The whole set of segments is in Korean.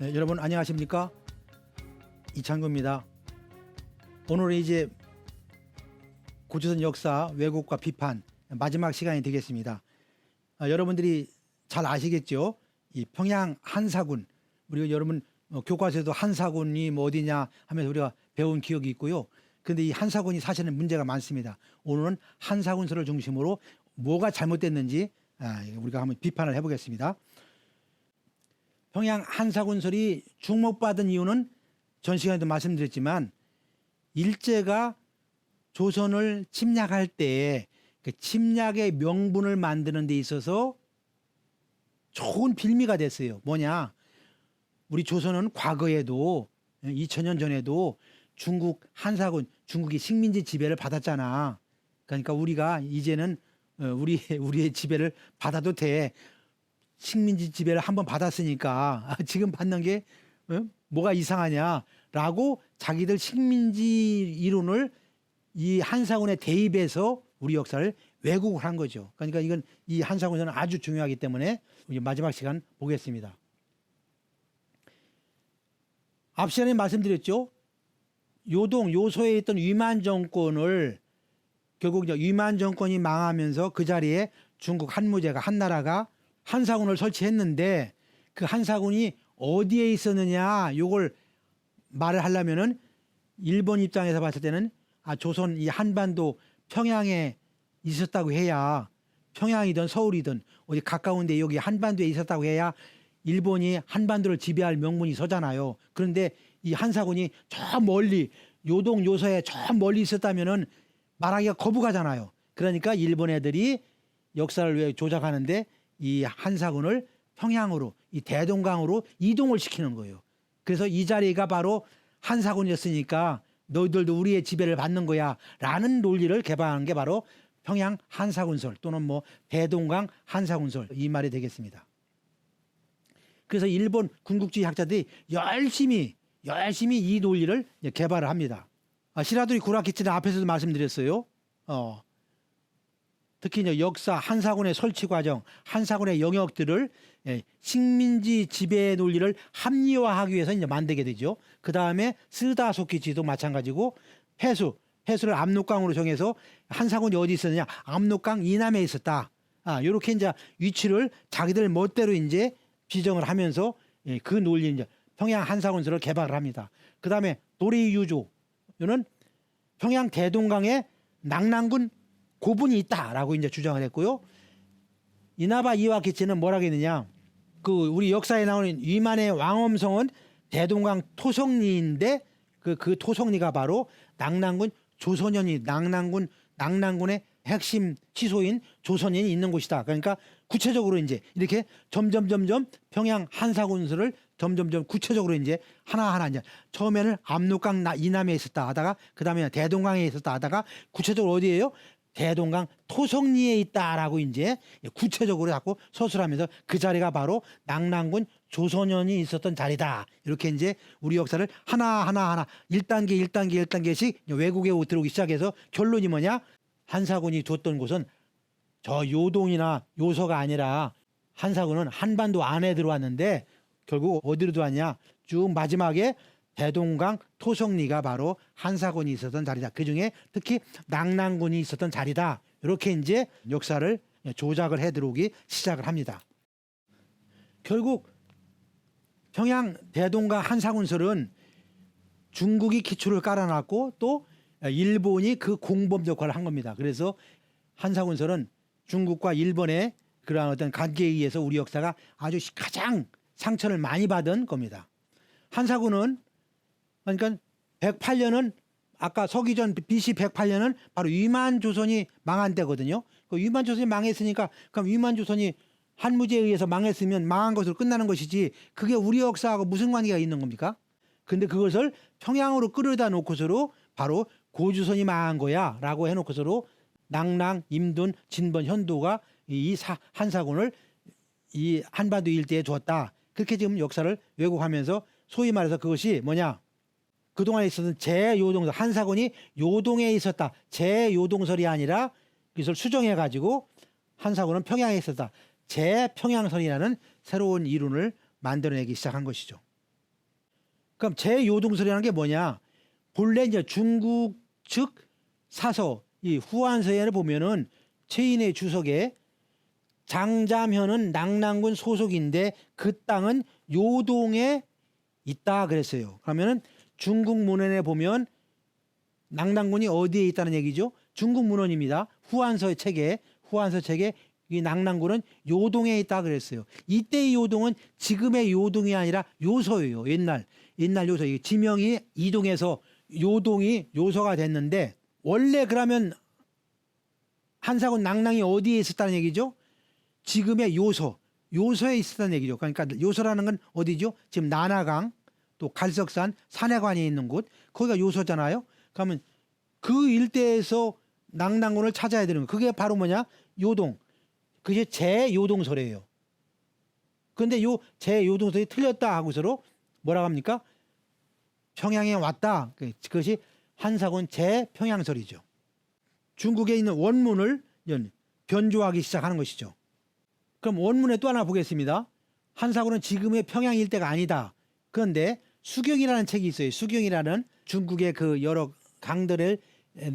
네, 여러분 안녕하십니까? 이창구입니다. 오늘은 이제 고조선 역사 왜곡과 비판 마지막 시간이 되겠습니다. 아, 여러분들이 잘 아시겠죠? 이 평양 한사군 우리가 여러분 어, 교과서에도 한사군이 뭐 어디냐 하면서 우리가 배운 기억이 있고요. 근데 이 한사군이 사실은 문제가 많습니다. 오늘은 한사군설을 중심으로 뭐가 잘못됐는지 아, 우리가 한번 비판을 해보겠습니다. 평양 한사군설이 주목받은 이유는 전 시간에도 말씀드렸지만 일제가 조선을 침략할 때그 침략의 명분을 만드는 데 있어서 좋은 빌미가 됐어요. 뭐냐? 우리 조선은 과거에도 2000년 전에도 중국 한사군 중국이 식민지 지배를 받았잖아. 그러니까 우리가 이제는 어, 우리 우리의 지배를 받아도 돼. 식민지 지배를 한번 받았으니까 지금 받는 게 어? 뭐가 이상하냐라고 자기들 식민지 이론을 이 한사군에 대입해서 우리 역사를 왜곡을 한 거죠. 그러니까 이건 이 한사군에는 아주 중요하기 때문에 우리 마지막 시간 보겠습니다. 앞 시간에 말씀드렸죠. 요동 요소에 있던 위만 정권을 결국 이제 위만 정권이 망하면서 그 자리에 중국 한무제가 한나라가 한사군을 설치했는데 그 한사군이 어디에 있었느냐 요걸 말을 하려면은 일본 입장에서 봤을 때는 아 조선 이 한반도 평양에 있었다고 해야 평양이든 서울이든 어디 가까운데 여기 한반도에 있었다고 해야 일본이 한반도를 지배할 명분이 서잖아요. 그런데 이 한사군이 저 멀리 요동 요서에 저 멀리 있었다면은 말하기가 거부가잖아요. 그러니까 일본 애들이 역사를 왜 조작하는데 이 한사군을 평양으로 이 대동강으로 이동을 시키는 거예요. 그래서 이 자리가 바로 한사군이었으니까 너희들도 우리의 지배를 받는 거야라는 논리를 개발한 게 바로 평양 한사군설 또는 뭐 대동강 한사군설 이 말이 되겠습니다. 그래서 일본 군국주의 학자들이 열심히 열심히 이 논리를 개발을 합니다. 아, 시라도리 구라키치는 앞에서도 말씀드렸어요. 어, 특히 이제 역사 한사군의 설치 과정, 한사군의 영역들을 예, 식민지 지배 논리를 합리화하기 위해서 이제 만들게 되죠. 그 다음에 스다소키치도 마찬가지고 해수, 해수를 압록강으로 정해서 한사군이 어디 있었느냐? 압록강 이남에 있었다. 아, 요렇게 이제 위치를 자기들 멋대로 이제 지정을 하면서 예, 그 논리 이제 평양 한사군설을 개발을 합니다. 그 다음에 도리유조는 평양 대동강에 낙랑군 고분이 있다라고 이제 주장을 했고요. 이나바 이와키치는 뭐라고 했느냐? 그 우리 역사에 나오는 위만의 왕엄성은 대동강 토성리인데 그, 그 토성리가 바로 낙랑군 조선현이 낙랑군 낙랑군의 핵심 시소인 조선인이 있는 곳이다. 그러니까 구체적으로 이제 이렇게 점점 점점 평양 한사군설을 점점 점 구체적으로 이제 하나하나 이제 처음에는 압록강 나- 이남에 있었다 하다가 그다음에 대동강에 있었다 하다가 구체적으로 어디예요? 대동강 토성리에 있다라고 이제 구체적으로 자꾸 서술하면서 그 자리가 바로 낙랑군 조선현이 있었던 자리다. 이렇게 이제 우리 역사를 하나하나 하나 1단계 1단계 1단계씩 외국에 들어오기 시작해서 결론이 뭐냐? 한사군이 뒀던 곳은 저 요동이나 요서가 아니라 한사군은 한반도 안에 들어왔는데 결국 어디로 들어왔냐? 쭉 마지막에 대동강 토성리가 바로 한사군이 있었던 자리다. 그 중에 특히 낙랑군이 있었던 자리다. 이렇게 이제 역사를 조작을 해 들어오기 시작을 합니다. 결국 평양 대동강 한사군설은 중국이 기초를 깔아놨고 또 일본이 그 공범 역할을 한 겁니다. 그래서 한사군설은 중국과 일본의 그러한 어떤 관계에 의해서 우리 역사가 아주 가장 상처를 많이 받은 겁니다. 한사군은 그러니까 108년은 아까 서기전 BC 108년은 바로 위만 조선이 망한 때거든요. 그 위만 조선이 망했으니까 그럼 위만 조선이 한무제에 의해서 망했으면 망한 것으로 끝나는 것이지 그게 우리 역사하고 무슨 관계가 있는 겁니까? 근데 그것을 평양으로 끌어다 놓고서로 바로 고주선이 망한 거야라고 해놓고서로 낙랑, 임둔, 진번, 현도가 이 사, 한사군을 이 한반도 일대에 두었다. 그렇게 지금 역사를 왜곡하면서 소위 말해서 그것이 뭐냐? 그동안에 있었던 제요동설 한사군이 요동에 있었다. 제요동설이 아니라 이것을 수정해 가지고 한사군은 평양에 있었다. 제평양설이라는 새로운 이론을 만들어내기 시작한 것이죠. 그럼 재요동설이라는 게 뭐냐? 본래 이제 중국 측 사서 이 후한서에를 보면은 최인의 주석에 장자현은 낙랑군 소속인데 그 땅은 요동에 있다 그랬어요. 그러면은 중국 문헌에 보면 낙랑군이 어디에 있다는 얘기죠? 중국 문헌입니다. 후한서 책에 후한서 책에 이 낙랑군은 요동에 있다 그랬어요. 이때의 요동은 지금의 요동이 아니라 요소예요. 옛날 옛날 요소. 이 지명이 이동해서 요동이 요소가 됐는데 원래 그러면 한사군 낙랑이 어디에 있었다는 얘기죠? 지금의 요소, 요소에 있었다는 얘기죠. 그러니까 요소라는 건 어디죠? 지금 나나강, 또 갈석산, 산해관이 있는 곳, 거기가 요소잖아요. 그러면 그 일대에서 낙랑군을 찾아야 되는 거. 그게 바로 뭐냐? 요동. 그게 제요동설이에요. 근데 요 제요동설이 틀렸다 하고서로 뭐라고 합니까? 평양에 왔다. 그- 그것이 한사군 제평양설이죠. 중국에 있는 원문을 변조하기 시작하는 것이죠. 그럼 원문에 또 하나 보겠습니다. 한사군은 지금의 평양 일대가 아니다. 그런데 수경이라는 책이 있어요. 수경이라는 중국의 그 여러 강들에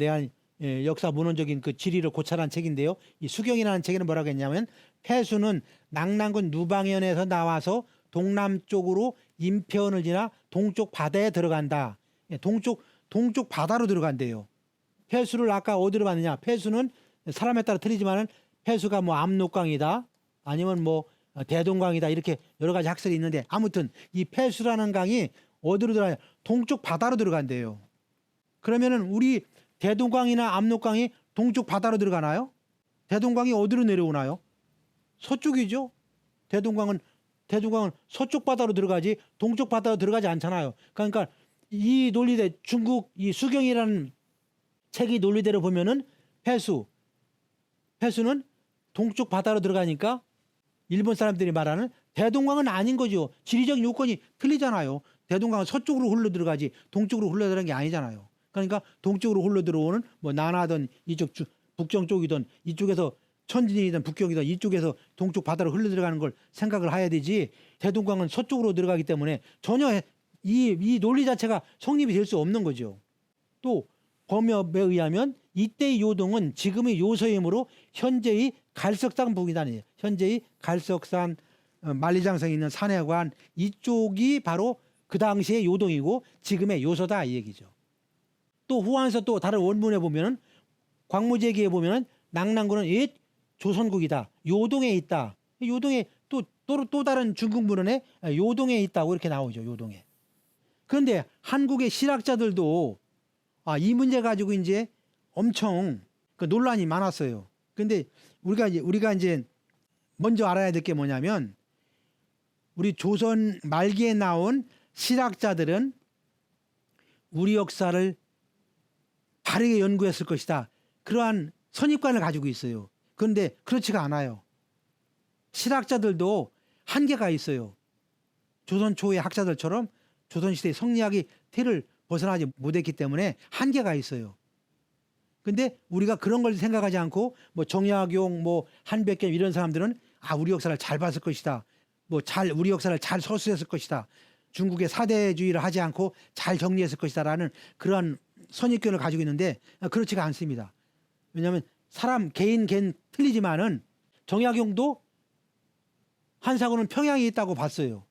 대한 예, 역사 문헌적인 그 지리를 고찰한 책인데요. 이 수경이라는 책에는 뭐라고 했냐면 폐수는 낙랑군 누방현에서 나와서 동남쪽으로 인편을 지나 동쪽 바다에 들어간다. 예, 동쪽 동쪽 바다로 들어간대요. 폐수를 아까 어디로 봤느냐? 폐수는 사람에 따라 틀리지만은 폐수가 뭐 압록강이다 아니면 뭐 대동강이다 이렇게 여러 가지 학설이 있는데 아무튼 이 폐수라는 강이 어디로 들어가냐? 동쪽 바다로 들어간대요. 그러면은 우리 대동강이나 압록강이 동쪽 바다로 들어가나요? 대동강이 어디로 내려오나요? 서쪽이죠. 대동강은 대동강은 서쪽 바다로 들어가지 동쪽 바다로 들어가지 않잖아요. 그러니까 이 논리대 중국 이 수경이라는 책이 논리대로 보면은 폐수 폐수는 동쪽 바다로 들어가니까 일본 사람들이 말하는 대동강은 아닌 거죠. 지리적 요건이 틀리잖아요. 대동강은 서쪽으로 흘러 들어가지 동쪽으로 흘러 들어가는 게 아니잖아요. 그러니까 동쪽으로 흘러 들어오는 뭐 나나든 이쪽 주- 북경 쪽이든 이쪽에서 천진이든 북경이든 이쪽에서 동쪽 바다로 흘러 들어가는 걸 생각을 해야 되지 대동강은 서쪽으로 들어가기 때문에 전혀 이, 이 논리 자체가 성립이 될 수 없는 거죠. 또 범협에 의하면 이때의 요동은 지금의 요소이므로 현재의 갈석산 부기단이에요. 현재의 갈석산 어, 만리장성에 있는 산해관 이쪽이 바로 그 당시의 요동이고 지금의 요소다 이 얘기죠. 또 후한서 또 다른 원문에 보면은 광무제기에 보면은 낙랑군은 옛 조선국이다. 요동에 있다. 요동에 또, 또, 또 다른 중국 문헌에 요동에 있다고 이렇게 나오죠. 요동에. 그런데 한국의 실학자들도 아, 이 문제 가지고 이제 엄청 그 논란이 많았어요. 근데 우리가 이제 우리가 이제 먼저 알아야 될 게 뭐냐면 우리 조선 말기에 나온 실학자들은 우리 역사를 바르게 연구했을 것이다. 그러한 선입관을 가지고 있어요. 그런데 그렇지가 않아요. 실학자들도 한계가 있어요. 조선 초의 학자들처럼 조선 시대의 성리학이 틀을 벗어나지 못했기 때문에 한계가 있어요. 근데 우리가 그런 걸 생각하지 않고 뭐 정약용 뭐 한백겸 이런 사람들은 아 우리 역사를 잘 봤을 것이다. 뭐 잘 우리 역사를 잘 서술했을 것이다. 중국의 사대주의를 하지 않고 잘 정리했을 것이다라는 그러한 선입견을 가지고 있는데 그렇지가 않습니다. 왜냐하면 사람 개인 개인 틀리지만은 정약용도 한사군은 평양에 있다고 봤어요.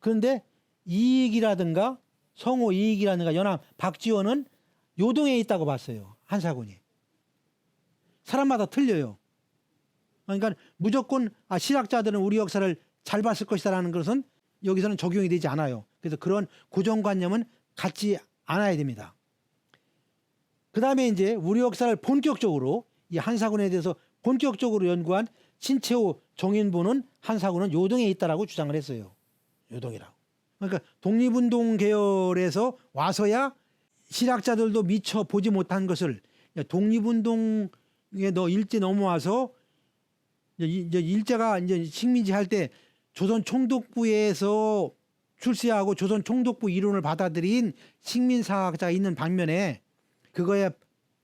그런데 이익이라든가 성호 이익이라든가 연암 박지원은 요동에 있다고 봤어요. 한사군이. 사람마다 틀려요. 그러니까 무조건 아, 실학자들은 우리 역사를 잘 봤을 것이다라는 것은 여기서는 적용이 되지 않아요. 그래서 그런 고정관념은 갖지 않아야 됩니다. 그 다음에 이제 우리 역사를 본격적으로 이 한사군에 대해서 본격적으로 연구한 신채호 정인부는 한사군은 요동에 있다라고 주장을 했어요. 요동이라고. 그러니까 독립운동 계열에서 와서야 실학자들도 미처 보지 못한 것을 독립운동에 너 일제 넘어와서 이제 일제가 이제 식민지 할 때 조선 총독부에서 출세하고 조선 총독부 이론을 받아들인 식민사학자가 있는 반면에 그거에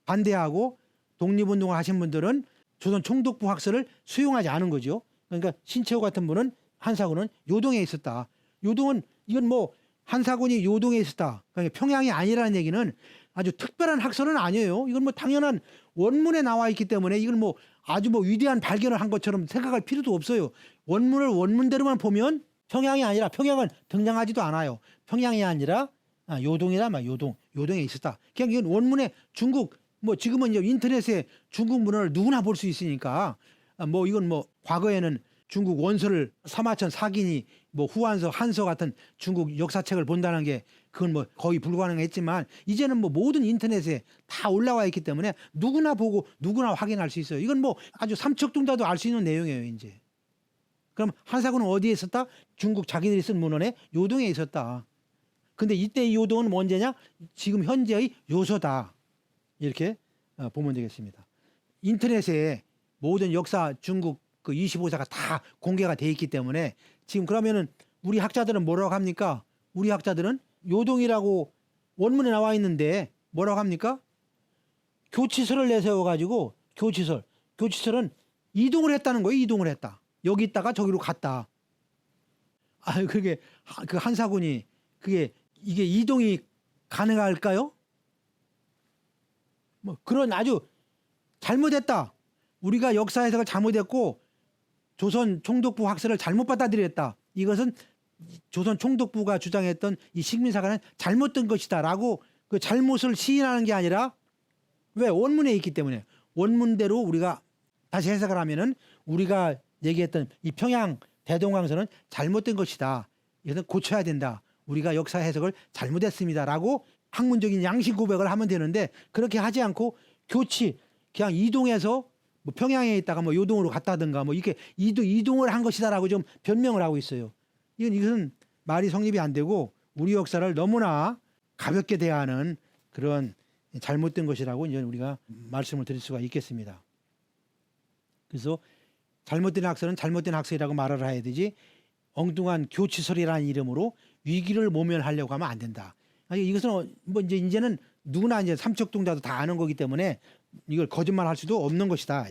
반대하고 독립운동을 하신 분들은 조선 총독부 학설을 수용하지 않은 거죠. 그러니까 신채호 같은 분은 한사군은 요동에 있었다. 요동은 이건 뭐 한사군이 요동에 있었다. 그러니까 평양이 아니라는 얘기는 아주 특별한 학설은 아니에요. 이건 뭐 당연한 원문에 나와 있기 때문에 이걸 뭐 아주 뭐 위대한 발견을 한 것처럼 생각할 필요도 없어요. 원문을 원문대로만 보면 평양이 아니라 평양은 등장하지도 않아요. 평양이 아니라 아, 요동이라 말 요동 요동에 있었다. 그냥 이건 원문에 중국 뭐 지금은 이제 인터넷에 중국 문헌을 누구나 볼 수 있으니까 아, 뭐 이건 뭐 과거에는 중국 원서를 서마천 사기니 뭐 후한서 한서 같은 중국 역사책을 본다는 게 그건 뭐 거의 불가능했지만 이제는 뭐 모든 인터넷에 다 올라와 있기 때문에 누구나 보고 누구나 확인할 수 있어요. 이건 뭐 아주 삼척동자도 알 수 있는 내용이에요, 이제. 그럼 한사군은 어디에 있었다? 중국 자기들이 쓴 문헌에 요동에 있었다. 근데 이때 이 요동은 언제냐? 지금 현재의 요소다. 이렇게 어, 보면 되겠습니다. 인터넷에 모든 역사 중국 그 25사가 다 공개가 돼 있기 때문에 지금 그러면은 우리 학자들은 뭐라고 합니까? 우리 학자들은 요동이라고 원문에 나와 있는데 뭐라고 합니까? 교치설을 내세워 가지고 교치설. 교치설은 이동을 했다는 거예요. 이동을 했다. 여기 있다가 저기로 갔다. 아, 그게 하- 그 한사군이 그게 이게 이동이 가능할까요? 뭐 그런 아주 잘못했다. 우리가 역사 해석을 잘못했고 조선 총독부 학설을 잘못 받아들였다. 이것은 조선 총독부가 주장했던 이 식민사관은 잘못된 것이다라고 그 잘못을 시인하는 게 아니라 왜 원문에 있기 때문에 원문대로 우리가 다시 해석을 하면은 우리가 얘기했던 이 평양 대동강선은 잘못된 것이다. 이것은 고쳐야 된다. 우리가 역사 해석을 잘못했습니다라고 학문적인 양식 고백을 하면 되는데 그렇게 하지 않고 교치 그냥 이동해서 뭐 평양에 있다가 뭐 요동으로 갔다든가 뭐 이렇게 이동 이동을 한 것이다라고 좀 변명을 하고 있어요. 이건 이것은 말이 성립이 안 되고 우리 역사를 너무나 가볍게 대하는 그런 잘못된 것이라고 이제 우리가 말씀을 드릴 수가 있겠습니다. 그래서 잘못된 학설은 잘못된 학설이라고 말을 해야 되지 엉뚱한 교치설이라는 이름으로 위기를 모면하려고 하면 안 된다. 아니 이것은 어- 뭐 이제 이제는 누구나 이제 삼척동자도 다 아는 거기 때문에 이걸 거짓말할 수도 없는 것이다.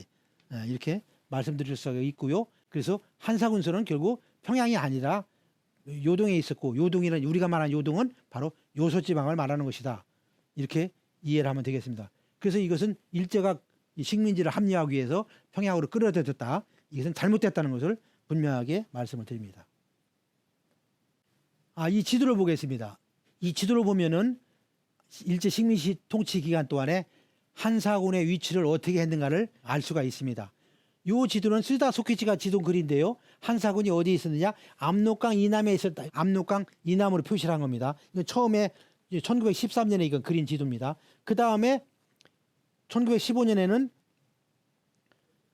예, 이렇게 말씀드릴 수가 있고요. 그래서 한사군설은 결국 평양이 아니라 요동에 있었고 요동이란 우리가 말하는 요동은 바로 요소지방을 말하는 것이다. 이렇게 이해를 하면 되겠습니다. 그래서 이것은 일제가 이 식민지를 합리화하기 위해서 평양으로 끌어들였다. 이것은 잘못됐다는 것을 분명하게 말씀을 드립니다. 아, 이 지도를 보겠습니다. 이 지도를 보면은 일제 식민시 통치 기간 동안에 한사군의 위치를 어떻게 했는가를 알 수가 있습니다. 요 지도는 쓰다 소키치가 지도 글인데요. 한사군이 어디에 있었느냐? 압록강 이남에 있었다. 압록강 이남으로 표시를 한 겁니다. 이건 처음에 1913년에 이건 그린 지도입니다. 그 다음에 1915년에는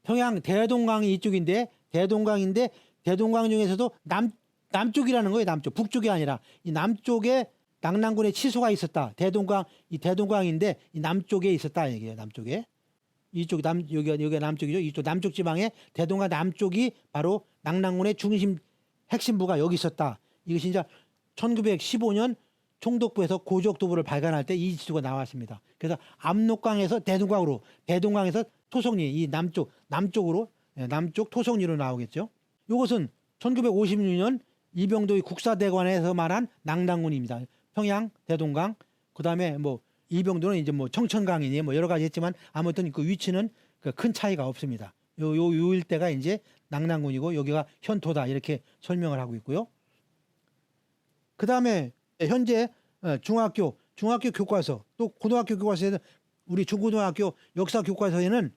평양 대동강이 이쪽인데 대동강인데 대동강 중에서도 남 남쪽이라는 거예요. 남쪽 북쪽이 아니라 이 남쪽에 낙랑군의 치소가 있었다. 대동강 이 대동강인데 이 남쪽에 있었다 얘기예요. 남쪽에 이쪽 남 여기 여기 남쪽이죠. 이쪽 남쪽 지방에 대동강 남쪽이 바로 낙랑군의 중심 핵심부가 여기 있었다. 이것이 이제 1915년 총독부에서 고족도부를 발간할 때 이 지도가 나왔습니다. 그래서 압록강에서 대동강으로 대동강에서 토성리 이 남쪽 남쪽으로 예, 남쪽 토성리로 나오겠죠. 이것은 1956년 이병도의 국사대관에서 말한 낙랑군입니다. 평양 대동강 그다음에 뭐 이병도는 이제 뭐 청천강이니 뭐 여러 가지 했지만 아무튼 그 위치는 그 큰 차이가 없습니다. 요 요 요 일대가 이제 낙랑군이고 여기가 현토다 이렇게 설명을 하고 있고요. 그 다음에 현재 어, 중학교 중학교 교과서 또 고등학교 교과서에는 우리 중고등학교 역사 교과서에는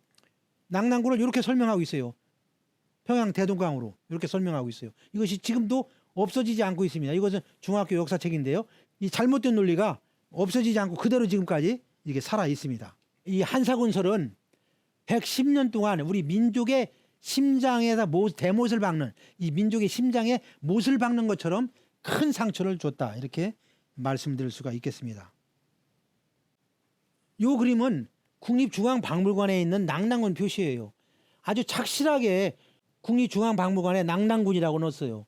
낙랑군을 이렇게 설명하고 있어요. 평양 대동강으로 이렇게 설명하고 있어요. 이것이 지금도 없어지지 않고 있습니다. 이것은 중학교 역사책인데요. 이 잘못된 논리가 없어지지 않고 그대로 지금까지 이게 살아 있습니다. 이 한사군설은 110년 동안 우리 민족의 심장에다 못, 대못을 박는 이 민족의 심장에 못을 박는 것처럼 큰 상처를 줬다 이렇게 말씀드릴 수가 있겠습니다. 이 그림은 국립중앙박물관에 있는 낙랑군 표시예요. 아주 착실하게 국립중앙박물관에 낙랑군이라고 넣었어요.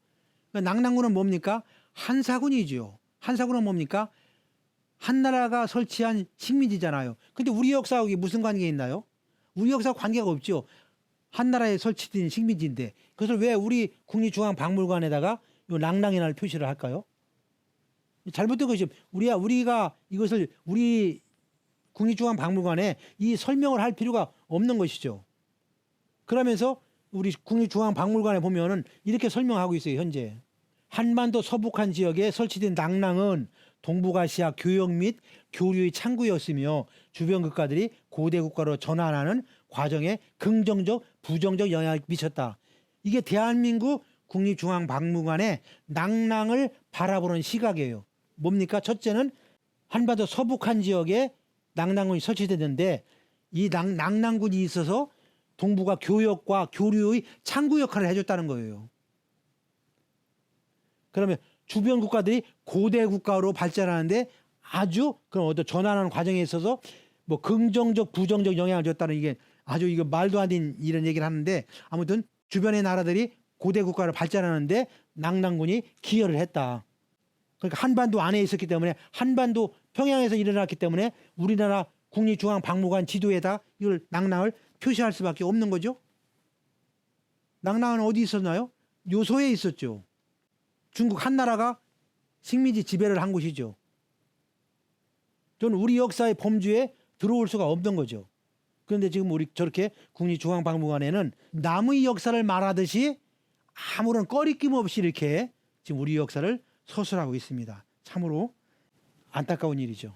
그러니까 낙랑군은 뭡니까? 한사군이죠. 한사군은 뭡니까? 한나라가 설치한 식민지잖아요. 근데 우리 역사하고 무슨 관계 있나요? 우리 역사 관계가 없죠. 한나라에 설치된 식민지인데 그것을 왜 우리 국립중앙박물관에다가 요 랑랑이라는 표시를 할까요? 잘못된 것이죠. 우리가 우리가 이것을 우리 국립중앙박물관에 이 설명을 할 필요가 없는 것이죠. 그러면서 우리 국립중앙박물관에 보면은 이렇게 설명하고 있어요. 현재 한반도 서북한 지역에 설치된 낭랑은 동북아시아 교역 및 교류의 창구였으며 주변 국가들이 고대 국가로 전환하는 과정에 긍정적, 부정적 영향을 미쳤다. 이게 대한민국 국립중앙박물관의 낭랑을 바라보는 시각이에요. 뭡니까? 첫째는 한반도 서북한 지역에 낭랑군이 설치됐는데 이 낭, 낭랑군이 있어서 동북아 교역과 교류의 창구 역할을 해줬다는 거예요. 그러면 주변 국가들이 고대 국가로 발전하는데 아주 그런 어떤 전환하는 과정에 있어서 뭐 긍정적 부정적 영향을 줬다는 이게 아주 이거 말도 안 되는 이런 얘기를 하는데 아무튼 주변의 나라들이 고대 국가를 발전하는데 낭랑군이 기여를 했다. 그러니까 한반도 안에 있었기 때문에 한반도 평양에서 일어났기 때문에 우리나라 국립중앙박물관 지도에다 이걸 낭랑을 표시할 수밖에 없는 거죠. 낭랑은 어디 있었나요? 요소에 있었죠. 중국 한나라가 식민지 지배를 한 곳이죠. 저는 우리 역사의 범주에 들어올 수가 없는 거죠. 그런데 지금 우리 저렇게 국립중앙박물관에는 남의 역사를 말하듯이 아무런 꺼리낌 없이 이렇게 지금 우리 역사를 서술하고 있습니다. 참으로 안타까운 일이죠.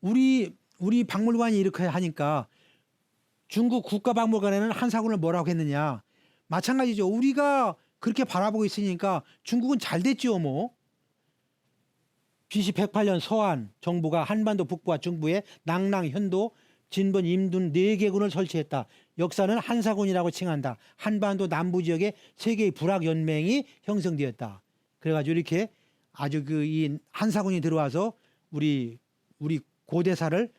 우리 우리 박물관이 이렇게 하니까 중국 국가박물관에는 한사군을 뭐라고 했느냐? 마찬가지죠. 우리가 그렇게 바라보고 있으니까 중국은 잘 됐지요, 뭐. BC 108년 서한 정부가 한반도 북부와 중부에 낭랑, 현도, 진번, 임둔 네 개 군을 설치했다. 역사는 한사군이라고 칭한다. 한반도 남부 지역에 세 개의 불악 연맹이 형성되었다. 그래가지고 이렇게 아주 그 이 한사군이 들어와서 우리 우리 고대사를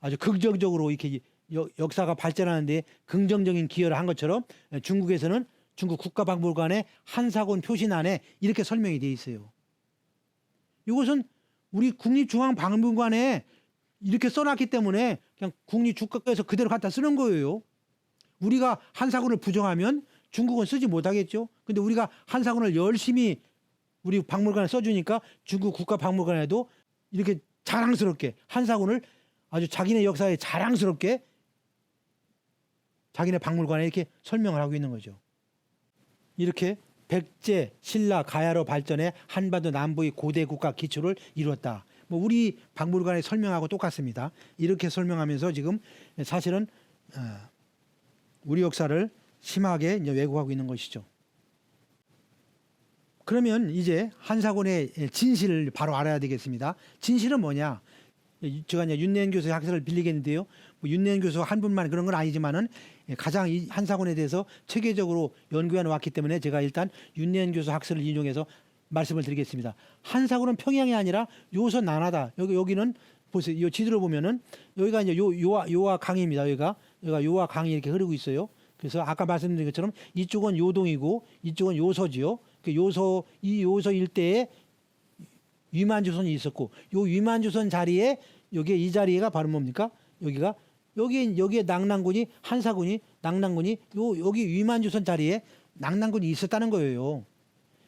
아주 긍정적으로 이렇게 여- 역사가 발전하는데 긍정적인 기여를 한 것처럼 중국에서는 중국 국가박물관의 한사군 표신안에 이렇게 설명이 돼 있어요. 이것은 우리 국립중앙박물관에 이렇게 써놨기 때문에 그냥 국립주가에서 그대로 갖다 쓰는 거예요. 우리가 한사군을 부정하면 중국은 쓰지 못하겠죠. 근데 우리가 한사군을 열심히 우리 박물관에 써주니까 중국 국가박물관에도 이렇게 자랑스럽게 한사군을 아주 자기네 역사에 자랑스럽게 자기네 박물관에 이렇게 설명을 하고 있는 거죠. 이렇게 백제, 신라, 가야로 발전해 한반도 남부의 고대 국가 기초를 이루었다. 뭐 우리 박물관의 설명하고 똑같습니다. 이렇게 설명하면서 지금 사실은 어, 우리 역사를 심하게 이제 왜곡하고 있는 것이죠. 그러면 이제 한사군의 진실을 바로 알아야 되겠습니다. 진실은 뭐냐? 제가 이제 윤내현 교수의 학설을 빌리겠는데요. 뭐 윤내현 교수 한 분만 그런 건 아니지만은 가장 이 한사군에 대해서 체계적으로 연구해 왔기 때문에 제가 일단 윤내현 교수 학설을 인용해서 말씀을 드리겠습니다. 한사군은 평양이 아니라 요선 난하다. 여기 여기는 보세요. 이 지도를 보면은 여기가 이제 요 요아 요아 강입니다. 여기가 여기가 요아 강이 이렇게 흐르고 있어요. 그래서 아까 말씀드린 것처럼 이쪽은 요동이고 이쪽은 요서지요. 그 요서 이 요서 일대에 위만주선이 있었고 요 위만주선 자리에 여기 이 자리가 바로 뭡니까? 여기가 여기 여기에 낭랑군이 한사군이 낭랑군이 요 여기 위만주선 자리에 낭랑군이 있었다는 거예요.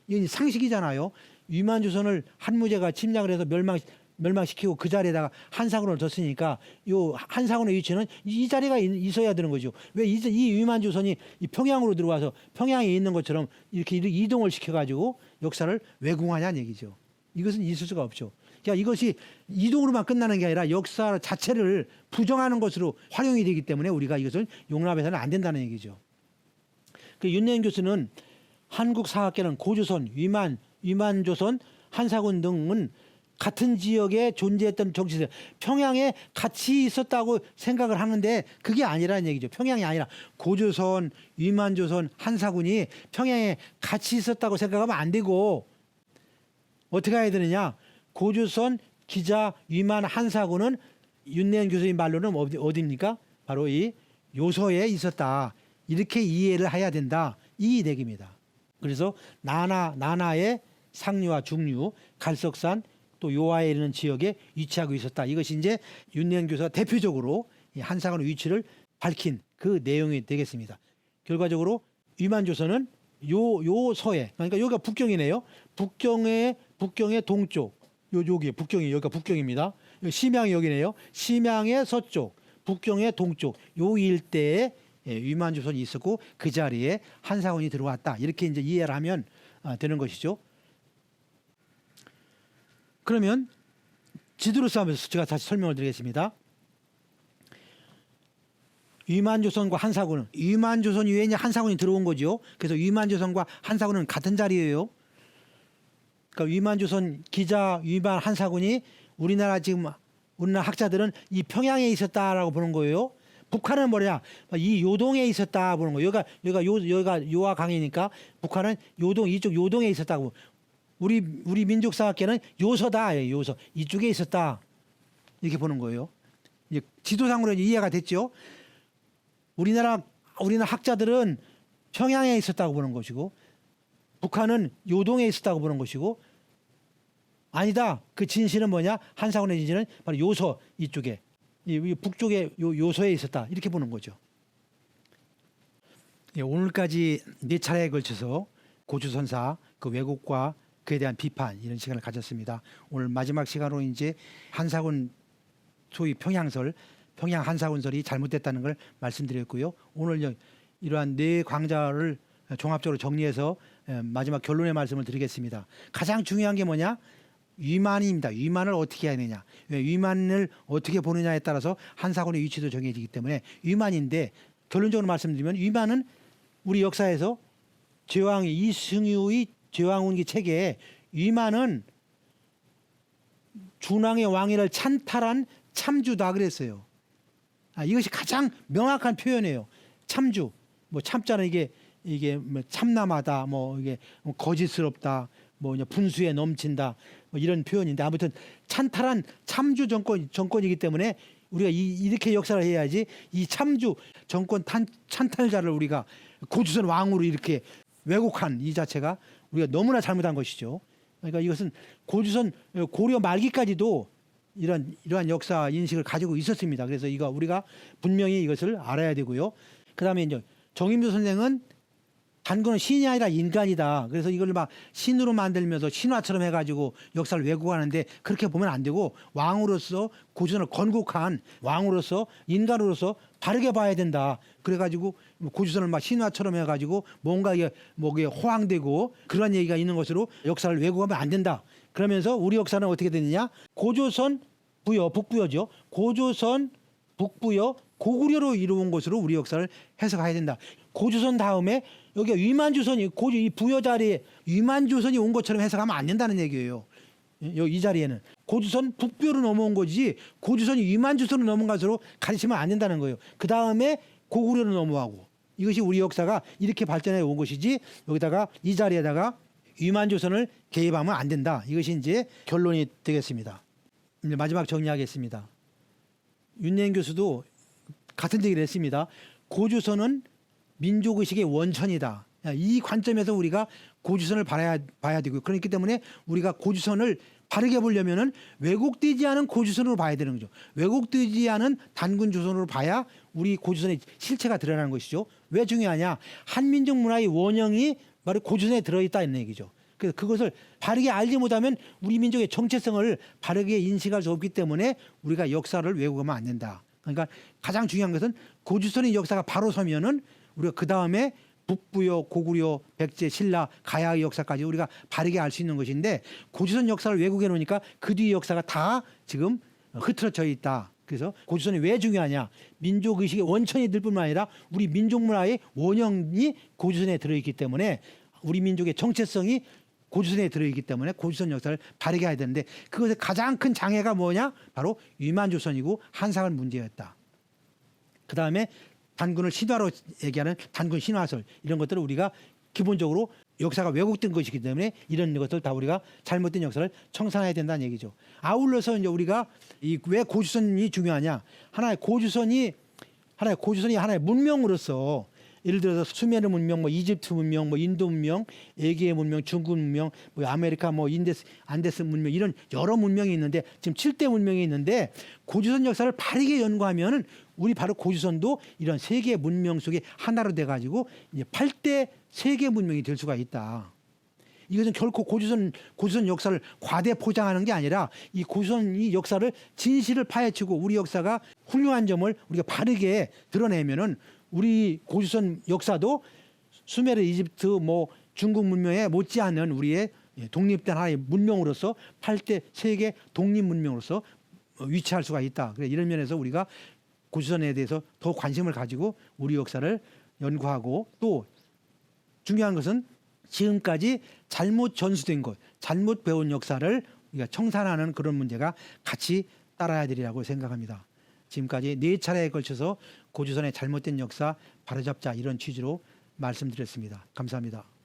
이건 상식이잖아요. 위만주선을 한무제가 침략을 해서 멸망 멸망시키고 그 자리에다가 한사군을 뒀으니까 요 한사군의 위치는 이 자리가 있- 있어야 되는 거죠. 왜이 위만주선이 이 평양으로 들어와서 평양에 있는 것처럼 이렇게 이동을 시켜가지고 역사를 왜곡하냐는 얘기죠. 이것은 있을 수가 없죠. 그러니까 이것이 이동으로만 끝나는 게 아니라 역사 자체를 부정하는 것으로 활용이 되기 때문에 우리가 이것을 용납해서는 안 된다는 얘기죠. 그 윤내현 교수는 한국 사학계는 고조선, 위만, 위만조선, 한사군 등은 같은 지역에 존재했던 정치세 평양에 같이 있었다고 생각을 하는데 그게 아니라는 얘기죠. 평양이 아니라 고조선, 위만조선, 한사군이 평양에 같이 있었다고 생각하면 안 되고 어떻게 해야 되느냐? 고조선, 기자, 위만, 한사군은 윤내현 교수님 말로는 어디, 어디입니까? 바로 이 요소에 있었다. 이렇게 이해를 해야 된다. 이 얘기입니다. 그래서 나나 나나의 상류와 중류, 갈석산 또 요하에 이르는 지역에 위치하고 있었다. 이것이 이제 윤내현 교수가 대표적으로 이 한사군의 위치를 밝힌 그 내용이 되겠습니다. 결과적으로 위만조선은 요 요 서해 그러니까 여기가 북경이네요. 북경의 북경의 동쪽 요 여기 북경이 여기가 북경입니다. 심양이 여기네요. 심양의 서쪽, 북경의 동쪽 요 일대에 예, 위만조선이 있었고 그 자리에 한사원이 들어왔다 이렇게 이제 이해를 하면 아, 되는 것이죠. 그러면 지도를 쌓으면서 제가 다시 설명을 드리겠습니다. 위만조선과 한사군은 위만조선 이제 한사군이 들어온 거죠. 그래서 위만조선과 한사군은 같은 자리예요. 그러니까 위만조선 기자 위만 한사군이 우리나라 지금 우리나라 학자들은 이 평양에 있었다라고 보는 거예요. 북한은 뭐냐? 이 요동에 있었다 보는 거예요. 여기가 여기가 요 여기가 요하 강이니까 북한은 요동 이쪽 요동에 있었다고. 우리 우리 민족사학계는 요서다 예, 요서 이쪽에 있었다 이렇게 보는 거예요. 이제 지도상으로 이해가 됐죠. 우리나라 우리나라 학자들은 평양에 있었다고 보는 것이고 북한은 요동에 있었다고 보는 것이고 아니다. 그 진실은 뭐냐? 한사군의 진실은 바로 요서 이쪽에 이, 이 북쪽에 요, 요서에 있었다. 이렇게 보는 거죠. 예, 오늘까지 네 차례에 걸쳐서 고주선사 그 왜곡과 그에 대한 비판 이런 시간을 가졌습니다. 오늘 마지막 시간으로 이제 한사군 소위 평양설, 평양 한사군설이 잘못됐다는 걸 말씀드렸고요. 오늘 여- 이러한 네 광자를 종합적으로 정리해서 에, 마지막 결론의 말씀을 드리겠습니다. 가장 중요한 게 뭐냐? 위만입니다. 위만을 어떻게 되냐? 왜 위만을 어떻게 보느냐에 따라서 한사군의 위치도 정해지기 때문에 위만인데 결론적으로 말씀드리면 위만은 우리 역사에서 제왕 이승유의 제왕운기 체계에 위만은 준왕의 왕위를 찬탈한 참주다 그랬어요. 아, 이것이 가장 명확한 표현이에요. 참주. 뭐 참자는 이게 이게 뭐 참남하다, 뭐 이게 거짓스럽다, 뭐 분수에 넘친다, 뭐 이런 표현인데 아무튼 찬탈한 참주 정권 정권이기 때문에 우리가 이, 이렇게 역사를 해야지 이 참주 정권 탄, 찬탈자를 우리가 고주선 왕으로 이렇게 왜곡한 이 자체가 우리가 너무나 잘못한 것이죠. 그러니까 이것은 고주선 고려 말기까지도 이런 이러한 역사 인식을 가지고 있었습니다. 그래서 이거 우리가 분명히 이것을 알아야 되고요. 그다음에 이제 정임주 선생은 단군은 신이 아니라 인간이다. 그래서 이걸 막 신으로 만들면서 신화처럼 해가지고 역사를 왜곡하는데 그렇게 보면 안 되고 왕으로서 고주선을 건국한 왕으로서 인간으로서 바르게 봐야 된다. 그래가지고 고주선을 막 신화처럼 해가지고 뭔가 이게 뭐 이게 호황되고 그런 얘기가 있는 것으로 역사를 왜곡하면 안 된다. 그러면서 우리 역사는 어떻게 되느냐? 고조선 부여 북부여죠. 고조선 북부여 고구려로 이루어온 것으로 우리 역사를 해석해야 된다. 고조선 다음에 여기 위만조선이 고조 이 부여 자리에 위만조선이 온 것처럼 해석하면 안 된다는 얘기예요. 이 자리에는 고조선 북부로 넘어온 거지 고조선이 위만조선으로 넘어온 것으로 가르치면 안 된다는 거예요. 그 다음에 고구려로 넘어가고 이것이 우리 역사가 이렇게 발전해 온 것이지 여기다가 이 자리에다가 위만조선을 개입하면 안 된다. 이것이 이제 결론이 되겠습니다. 이제 마지막 정리하겠습니다. 윤행 교수도 같은 얘기를 했습니다. 고조선은 민족의식의 원천이다. 이 관점에서 우리가 고조선을 봐야, 봐야 되고 그렇기 때문에 우리가 고조선을 바르게 보려면은 왜곡되지 않은 고조선으로 봐야 되는 거죠. 왜곡되지 않은 단군 조선으로 봐야 우리 고조선의 실체가 드러나는 것이죠. 왜 중요하냐? 한민족 문화의 원형이 바로 고조선에 들어있다는 얘기죠. 그래서 그것을 바르게 알지 못하면 우리 민족의 정체성을 바르게 인식할 수 없기 때문에 우리가 역사를 왜곡하면 안 된다. 그러니까 가장 중요한 것은 고조선의 역사가 바로 서면은 우리가 그 다음에 북부여, 고구려, 백제, 신라, 가야의 역사까지 우리가 바르게 알 수 있는 것인데 고조선 역사를 왜곡해 놓으니까 그 뒤의 역사가 다 지금 흐트러져 있다. 그래서 고조선이 왜 중요하냐? 민족 의식의 원천이 될 뿐만 아니라 우리 민족 문화의 원형이 고조선에 들어있기 때문에 우리 민족의 정체성이 고조선에 들어있기 때문에 고조선 역사를 바르게 해야 되는데 그것의 가장 큰 장애가 뭐냐? 바로 위만조선이고 한상을 문제였다. 그 다음에 단군을 신화로 얘기하는 단군 신화설 이런 것들을 우리가 기본적으로 역사가 왜곡된 것이기 때문에 이런 것들 다 우리가 잘못된 역사를 청산해야 된다는 얘기죠. 아울러서 이제 우리가 이 왜 고주선이 중요하냐? 하나의 고주선이 하나의 고주선이 하나의 문명으로서 예를 들어서 수메르 문명, 뭐 이집트 문명, 뭐 인도 문명, 에게 문명, 중국 문명, 뭐 아메리카 뭐 인데스 안데스 문명 이런 여러 문명이 있는데 지금 칠대 문명이 있는데 고조선 역사를 바르게 연구하면은 우리 바로 고조선도 이런 세계 문명 속의 하나로 돼 가지고 이제 8대 세계 문명이 될 수가 있다. 이것은 결코 고조선 고조선 역사를 과대 포장하는 게 아니라 이 고조선 이 역사를 진실을 파헤치고 우리 역사가 훌륭한 점을 우리가 바르게 드러내면은 우리 고조선 역사도 수메르 이집트 뭐 중국 문명에 못지않은 우리의 예, 독립된 하나의 문명으로서 8대 세계 독립 문명으로서 어, 위치할 수가 있다. 그래 이런 면에서 우리가 고조선에 대해서 더 관심을 가지고 우리 역사를 연구하고 또 중요한 것은 지금까지 잘못 전수된 것, 잘못 배운 역사를 우리가 청산하는 그런 문제가 같이 따라야 되리라고 생각합니다. 지금까지 네 차례에 걸쳐서 고조선의 잘못된 역사 바로잡자 이런 취지로 말씀드렸습니다. 감사합니다.